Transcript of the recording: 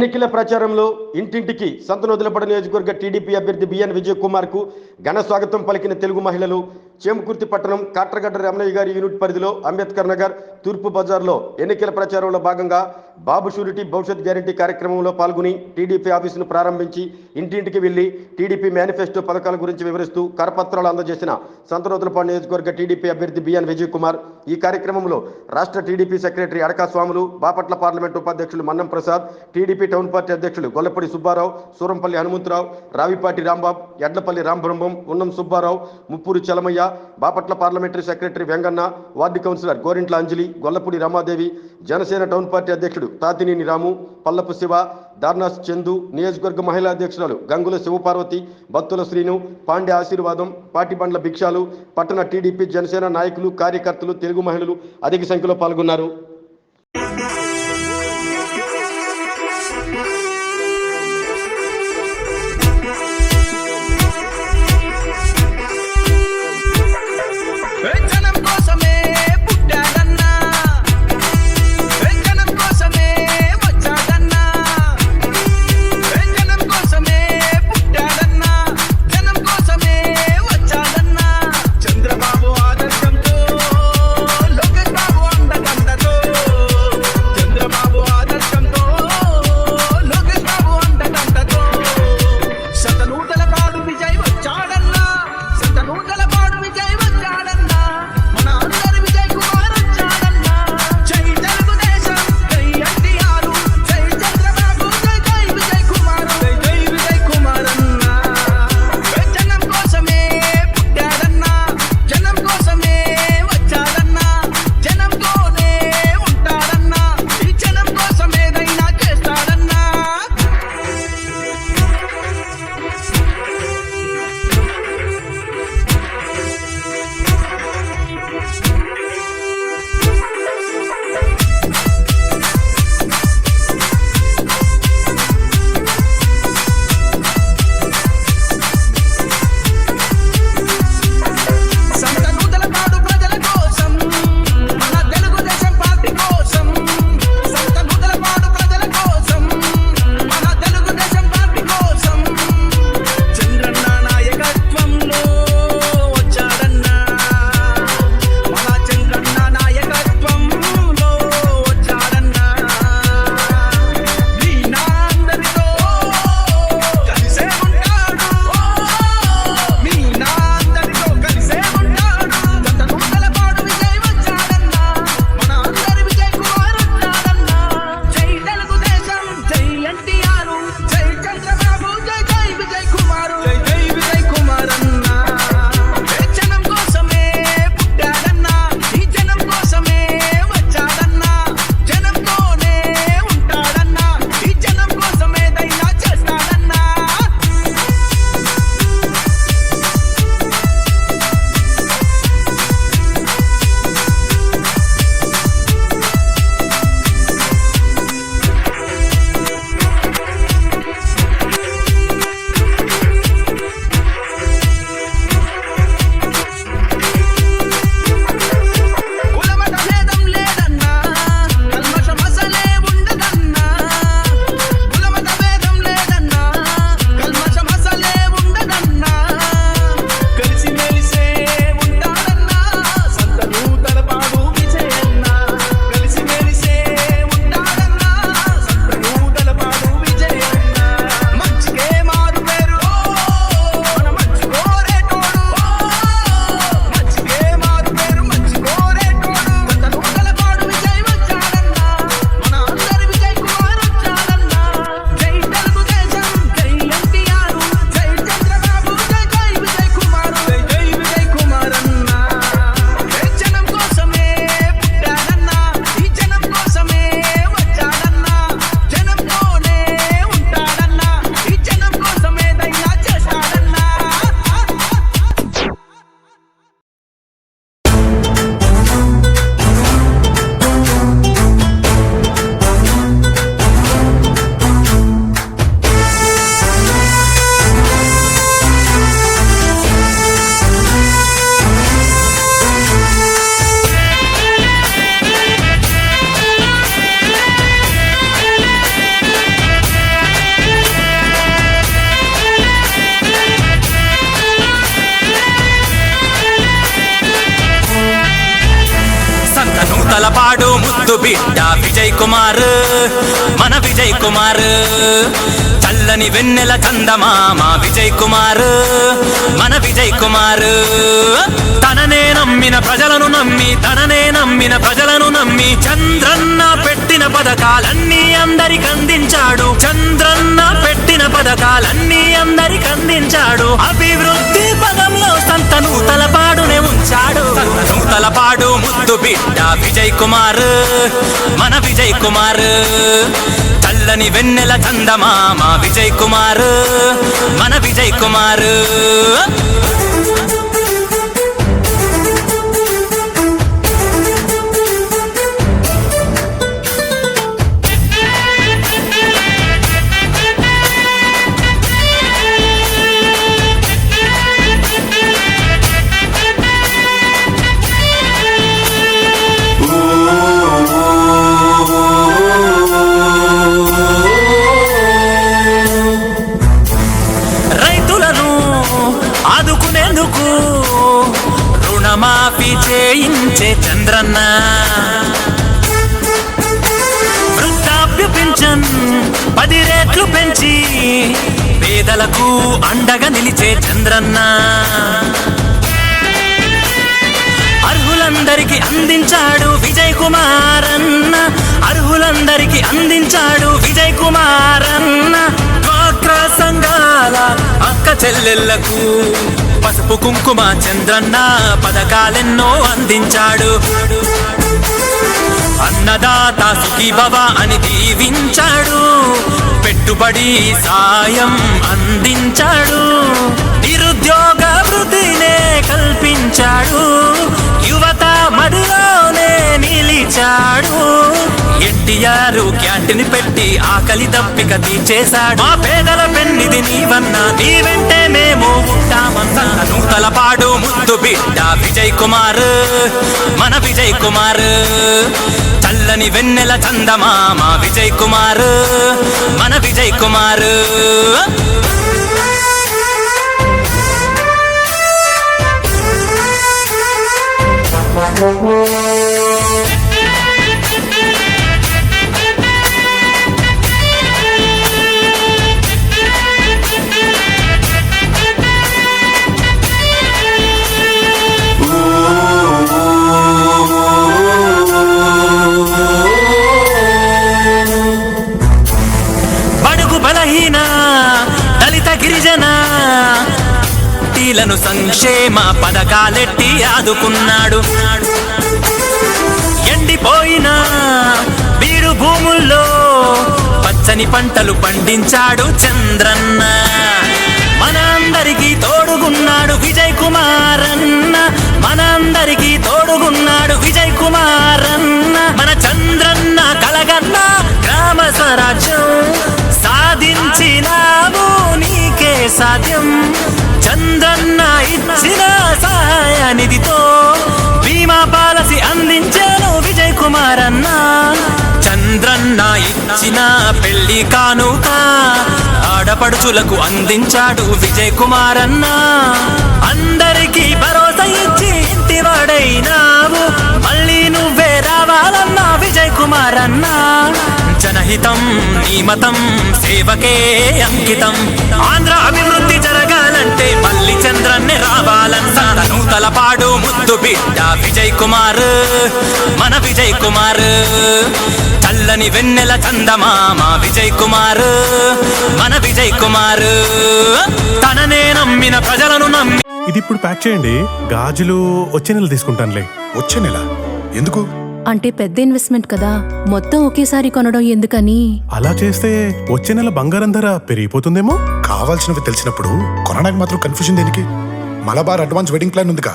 ఎన్నికల ప్రచారంలో ఇంటింటికి సంతనొదిలపడ నియోజకవర్గ టీడీపీ అభ్యర్థి బిఎన్ విజయ్ కుమార్కు ఘన స్వాగతం పలికిన తెలుగు మహిళలు చేమకుర్తి పట్టణం కాట్రగడ్డ రమణయ్య గారి యూనిట్ పరిధిలో అంబేద్కర్ నగర్ తూర్పు బజార్లో ఎన్నికల ప్రచారంలో భాగంగా బాబు షూరిటీ భవిష్యత్ గ్యారంటీ కార్యక్రమంలో పాల్గొని టీడీపీ ఆఫీసును ప్రారంభించి ఇంటింటికి వెళ్ళి టీడీపీ మేనిఫెస్టో పథకాల గురించి వివరిస్తూ కరపత్రాలు అందజేసిన సంతనోతులపాడు నియోజకవర్గ టీడీపీ అభ్యర్థి బిఎన్ విజయ్ కుమార్ ఈ కార్యక్రమంలో రాష్ట్ర టీడీపీ సెక్రటరీ అడకా స్వాములు బాపట్ల పార్లమెంట్ ఉపాధ్యక్షులు Mannam Prasad TDP town party అధ్యక్షులు Gollapadi Subbarao Surampalli Hanumantharao Ravipati Rambabu Edlapalli Rambrahmam Unnam Subbarao Muppuri Chalamaiah Bapatla parliamentary secretary Venganna ward councillor Gorintla Anjali Gollapudi Ramadevi Janasena town party అధ్యక్షుడు తాతినేని రాము పల్లపు శివ దార్నాస్ చందు నియోజకవర్గ మహిళా అధ్యక్షురాలు గంగుల శివపార్వతి భక్తుల శ్రీను పాండే ఆశీర్వాదం పాటిబండ్ల భిక్షాలు పట్టణ టీడీపీ జనసేన నాయకులు కార్యకర్తలు తెలుగు మహిళలు అధిక సంఖ్యలో పాల్గొన్నారు. బిడ్డ విజయ్ కుమార్ మన విజయ్ కుమార్. చల్లని వెన్నెల చందమామ విజయ్ కుమార్ మన విజయ్ కుమార్. తననే నమ్మిన ప్రజలను నమ్మి తననే నమ్మిన ప్రజలను నమ్మి చంద్రన్న పెట్టిన పథకాలన్నీ అందరికి అందించాడు. చంద్రన్న పెట్టిన పథకాలన్నీ అందరికి అందించాడు. అభివృద్ధి పదంలో సంతను తలపాడునే ఉంచాడు తలపాడు బిడ్డ విజయ్ కుమార్ మన విజయ్ కుమార్. చల్లని వెన్నెల చందమామ విజయ్ కుమార్ మన విజయ్ కుమార్. చంద్రన్న. వృద్ధాప్య పెంచన్ పది రేట్లు పెంచి పేదలకు అండగా నిలిచే చంద్రన్న. అర్హులందరికి అందించాడు విజయ్ కుమార్ అన్న అర్హులందరికి అందించాడు విజయ్ కుమార్ అన్న డ్వాక్రా అక్క చెల్లెళ్ళకు పసుపు కుంకుమ చంద్రన్న పథకాలెన్నో అందించాడు. అన్నదాత సుఖీభవ అని దీవించాడు. పెట్టుబడి సాయం అందించాడు. నిరుద్యోగ వృద్ధినే కల్పించాడు. యువత మదిలోనే నిలిచాడు. ఎన్టీఆర్ క్యాంటీన్ పెట్టి ఆకలి దప్పిక తీర్చేశాడు. మా పేదల పెన్నిది నీవన్నా నీ వెంటే మేము ఉంటామన్నా. నూతల ముద్దు బిడ్డ విజయ్ కుమార్ మన విజయ్ కుమార్. చల్లని వెన్నెల చందమామ విజయ్ కుమార్ మన విజయ్ కుమార్. Thank you. సంక్షేమ పథకాలెట్టి ఆదుకున్నాడు. ఎండిపోయిన వీరు భూముల్లో పచ్చని పంటలు పండించాడు చంద్రన్న. మన అందరికీ తోడుగున్నాడు విజయ్ కుమార్ అన్న మన అందరికీ తోడుగున్నాడు విజయ్ కుమార్ అన్న మన చంద్రన్న కలగన్న గ్రామ స్వరాజ్యం సాధించినాము నీకే సాధ్యం. చంద్రన్న ఇచ్చిన సహాయనిధితో బీమా పాలసీ అందించాను విజయ్ కుమార్ అన్న చంద్రన్న ఇచ్చిన పెళ్ళి కానుక ఆడపడుచులకు అందించాడు విజయ్ కుమార్ అన్న అందరికీ భరోసా ఇచ్చి ఇంటి వాడైనావు. మళ్ళీ నువ్వే రావాలన్నా విజయ్ కుమార్ అన్న జనహితం నీ మతం సేవకే అంకితం. ఆంధ్ర అభివృద్ధి జరగాల విజయ్ కుమార్ మన విజయ్ కుమార్ చల్లని వెన్నెల చందమామ విజయ్ కుమార్ మన విజయ్ కుమార్ తననే నమ్మిన ప్రజలను నమ్మి ఇది ఇప్పుడు ప్యాక్ చేయండి. గాజులు వచ్చే నెల తీసుకుంటానులే. వచ్చే నెల? ఎందుకు? అంటే పెద్ద ఇన్వెస్ట్మెంట్ కదా. మొత్తం ఒకేసారి కొనడం ఎందుకని? అలా చేస్తే వచ్చే నెల బంగారం ధర పెరిగిపోతుందేమో? కావాల్సినవి తెలిసినప్పుడు కొనడానికి మాత్రం కన్ఫ్యూజన్ దేనికి? మలబార్ అడ్వాన్స్ వెడ్డింగ్ ప్లాన్ ఉందిగా.